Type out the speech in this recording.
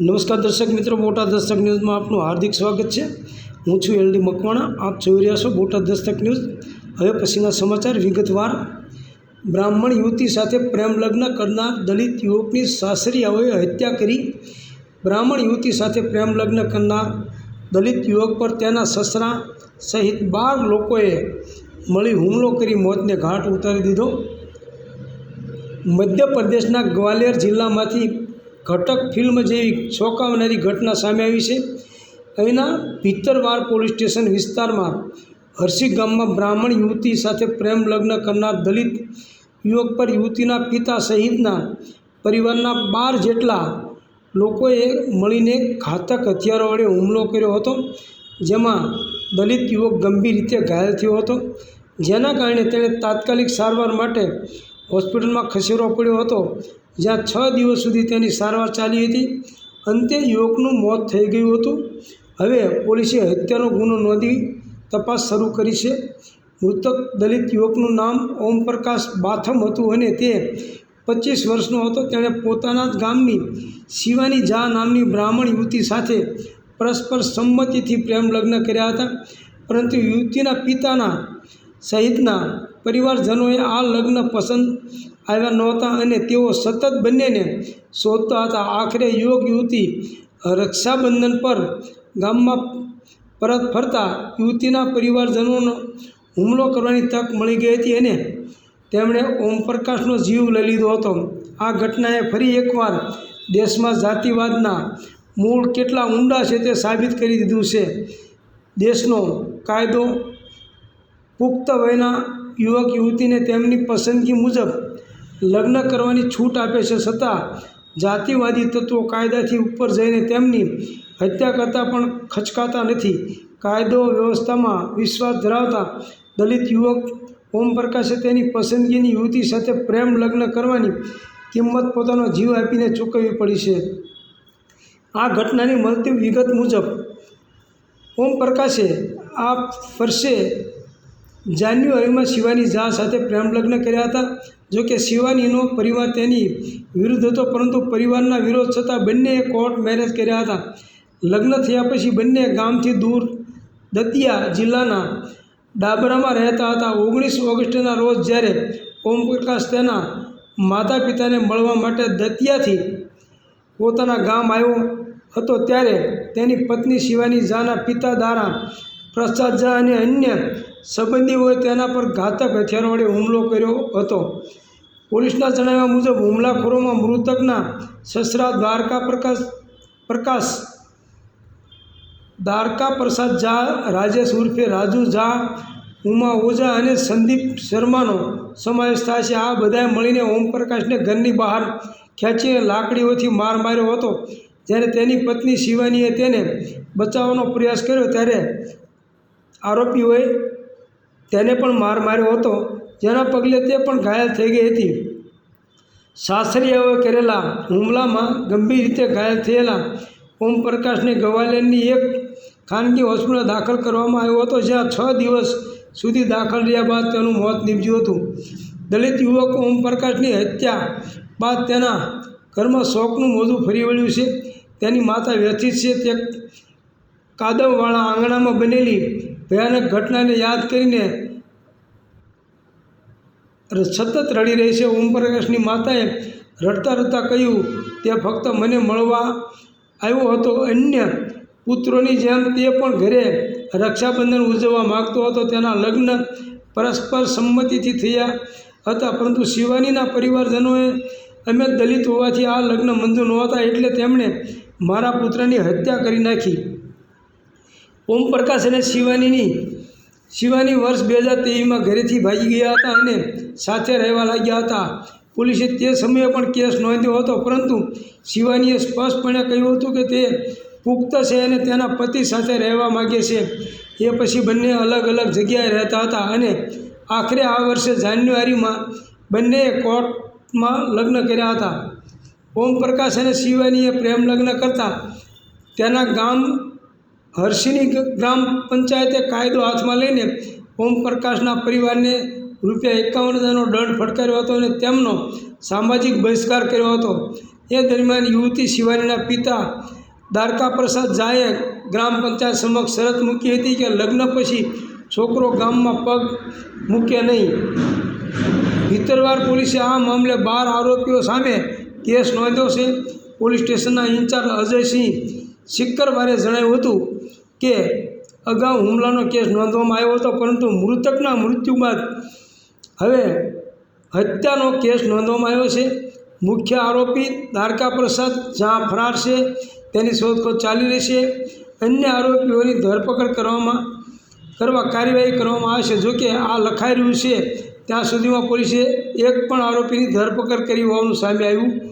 નમસ્કાર દર્શક મિત્રો, બોટાદ દસ્તક ન્યૂઝમાં આપનું હાર્દિક સ્વાગત છે. હું છું એલડી મકવાણા, આપ જોઈ રહ્યા છો બોટાદ દસ્તક ન્યૂઝ. હવે પછીના સમાચાર વિગતવાર. બ્રાહ્મણ યુવતી સાથે પ્રેમ લગ્ન કરનાર દલિત યુવકની સાસરિયાઓએ હત્યા કરી. બ્રાહ્મણ યુવતી સાથે પ્રેમ લગ્ન કરનાર દલિત યુવક પર તેના સસરા સહિત બાર લોકોએ મળી હુમલો કરી મોતને ઘાટ ઉતારી દીધો. મધ્યપ્રદેશના ગ્વાલિયર જિલ્લામાંથી ઘટક ફિલ્મ જેવી ચોંકાવનારી ઘટના સામે આવી છે. અહીંના ભીતરવાર પોલીસ સ્ટેશન વિસ્તારમાં હર્ષી ગામમાં બ્રાહ્મણ યુવતી સાથે પ્રેમ લગ્ન કરનાર દલિત યુવક પર યુવતીના પિતા સહિતના પરિવારના બાર જેટલા લોકોએ મળીને ઘાતક હથિયારો વડે હુમલો કર્યો હતો, જેમાં દલિત યુવક ગંભીર રીતે ઘાયલ થયો હતો. જેના કારણે તેણે તાત્કાલિક સારવાર માટે હોસ્પિટલમાં ખસેડવો પડ્યો હતો. જ્યાં છ દિવસ સુધી તેની સારવાર ચાલી હતી. અંતે યુવકનું મોત થઈ ગયું હતું. હવે પોલીસે હત્યાનો ગુનો નોંધી તપાસ શરૂ કરી છે. મૃતક દલિત યુવકનું નામ ઓમપ્રકાશ બાથમ હતું અને તે પચીસ વર્ષનો હતો. તેણે પોતાના જ ગામની શિવાની ઝા નામની બ્રાહ્મણ યુવતી સાથે પરસ્પર સંમતિથી પ્રેમ લગ્ન કર્યા હતા. પરંતુ યુવતીના પિતાના સહિતના પરિવારજનોએ આ લગ્ન પસંદ આવ્યા નહોતા અને તેઓ સતત બંનેને શોધતા હતા. આખરે યુવક યુવતી રક્ષાબંધન પર ગામમાં પરત ફરતા યુવતીના પરિવારજનોનો હુમલો કરવાની તક મળી ગઈ હતી અને તેમણે ઓમપ્રકાશનો જીવ લઈ લીધો હતો. આ ઘટનાએ ફરી એકવાર દેશમાં જાતિવાદના મૂળ કેટલા ઊંડા છે તે સાબિત કરી દીધું છે. દેશનો કાયદો પુખ્ત વયના યુવક યુવતીને તેમની પસંદગી મુજબ લગ્ન કરવાની છૂટ આપે છે છતાં જાતિવાદી તત્વો કાયદાથી ઉપર જઈને તેમની હત્યા કરતાં પણ ખચકાતા નથી. કાયદો વ્યવસ્થામાં વિશ્વાસ ધરાવતા દલિત યુવક ઓમપ્રકાશે તેની પસંદગીની યુવતી સાથે પ્રેમ લગ્ન કરવાની કિંમત પોતાનો જીવ આપીને ચૂકવવી પડી છે. આ ઘટનાની મળતી વિગત મુજબ ઓમપ્રકાશે આ વર્ષે જાન્યુઆરીમાં શિવાની ઝા સાથે પ્રેમ લગ્ન કર્યા હતા. જોકે શિવાનીનો પરિવાર તેની વિરુદ્ધ હતો, પરંતુ પરિવારના વિરોધ છતાં બંનેએ કોર્ટ મેરેજ કર્યા હતા. લગ્ન થયા પછી બંને ગામથી દૂર દતિયા જિલ્લાના ડાબરામાં રહેતા હતા. ઓગણીસ ઓગસ્ટના રોજ જ્યારે ઓમપ્રકાશ તેના માતા પિતાને મળવા માટે દતિયાથી પોતાના ગામ આવ્યો હતો, ત્યારે તેની પત્ની શિવાની ઝાના પિતા દ્વારા પ્રસાદ ઝા અને અન્ય સંબંધીઓએ તેના પર ઘાતક હથિયારો વડે હુમલો કર્યો હતો. પોલીસના જણાવ્યા મુજબ, હુમલાખોરોમાં મૃતકના સસરા દ્વારકા પ્રકાશ પ્રકાશ દ્વારકા પ્રસાદ ઝા, રાજેશ ઉર્ફે રાજુ ઝા, ઉમા ઓઝા અને સંદીપ શર્માનો સમાવેશ થાય છે. આ બધાએ મળીને ઓમપ્રકાશને ઘરની બહાર ખેંચીને લાકડીઓથી માર માર્યો હતો. જ્યારે તેની પત્ની શિવાનીએ તેને બચાવવાનો પ્રયાસ કર્યો, ત્યારે આરોપીઓએ તેને પણ માર માર્યો હતો. જેના પગલે તે પણ ઘાયલ થઈ ગઈ હતી. સાસરિયાઓએ કરેલા હુમલામાં ગંભીર રીતે ઘાયલ થયેલા ઓમપ્રકાશને ગવાલિયરની એક ખાનગી હોસ્પિટલ દાખલ કરવામાં આવ્યો હતો, જ્યાં છ દિવસ સુધી દાખલ રહ્યા બાદ તેનું મોત નીપજ્યું હતું. દલિત યુવક ઓમપ્રકાશની હત્યા બાદ તેના ઘરમાં શોકનું મોજું ફરી વળ્યું છે. તેની માતા વ્યથિત છે. તે કાદવવાળા આંગણામાં બનેલી ભયાનક ઘટનાને યાદ કરીને સતત રડી રહી છે ઓમપ્રકાશની માતાએ રડતા રડતા કહ્યું, તે ફક્ત મને મળવા આવ્યો હતો, અન્ય પુત્રોની જેમ તે પણ ઘરે રક્ષાબંધન ઉજવવા માગતો હતો. તેના લગ્ન પરસ્પર સંમતિથી થયા હતા, પરંતુ શિવાનીના પરિવારજનોએ અમે દલિત હોવાથી આ લગ્ન મંજૂર નહોતા, એટલે તેમણે મારા પુત્રની હત્યા કરી નાખી. ઓમપ્રકાશ અને શિવાનીની, શિવાની વર્ષ બે હજાર તેવીસમાં ઘરેથી ભાગી ગયા હતા અને સાથે રહેવા લાગ્યા હતા. પોલીસે તે સમયે પણ કેસ નોંધ્યો હતો, પરંતુ શિવાનીએ સ્પષ્ટપણે કહ્યું હતું કે તે પુખ્ત છે અને તેના પતિ સાથે રહેવા માગે છે. એ પછી બંને અલગ અલગ જગ્યાએ રહેતા હતા અને આખરે આ વર્ષે જાન્યુઆરીમાં બંનેએ કોર્ટમાં લગ્ન કર્યા હતા. ઓમપ્રકાશ અને શિવાનીએ પ્રેમ લગ્ન કરતા તેના ગામ હર્ષિની ગ્રામ પંચાયતે કાયદો હાથમાં લઈને ઓમ પ્રકાશના પરિવારને રૂપિયા એકાવન હજારનો દંડ ફટકાર્યો હતો અને તેમનો સામાજિક બહિષ્કાર કર્યો હતો. એ દરમિયાન યુવતી શિવાનીના પિતા દ્વારકા પ્રસાદ ઝાએ ગ્રામ પંચાયત સમક્ષ શરત મૂકી હતી કે લગ્ન પછી છોકરો ગામમાં પગ મૂકે નહીં. ભીતરવાર પોલીસે આ મામલે બાર આરોપીઓ સામે કેસ નોંધ્યો છે. પોલીસ સ્ટેશનના ઇન્ચાર્જ અજયસિંહ સિક્કરવારે જણાવ્યું હતું કે અગાઉ હુમલાનો કેસ નોંધવામાં આવ્યો હતો, પરંતુ મૃતકના મૃત્યુ બાદ હવે હત્યાનો કેસ નોંધવામાં આવ્યો છે. મુખ્ય આરોપી દ્વારકા પ્રસાદ, જ્યાં ફરાર છે, તેની શોધખોળ ચાલી રહી છે. અન્ય આરોપીઓની ધરપકડ કરવામાં, કરવા કાર્યવાહી કરવામાં આવશે જોકે આ લખાઈ રહ્યું છે, ત્યાં સુધીમાં પોલીસે એક પણ આરોપીની ધરપકડ કરી હોવાનું સામે આવ્યું.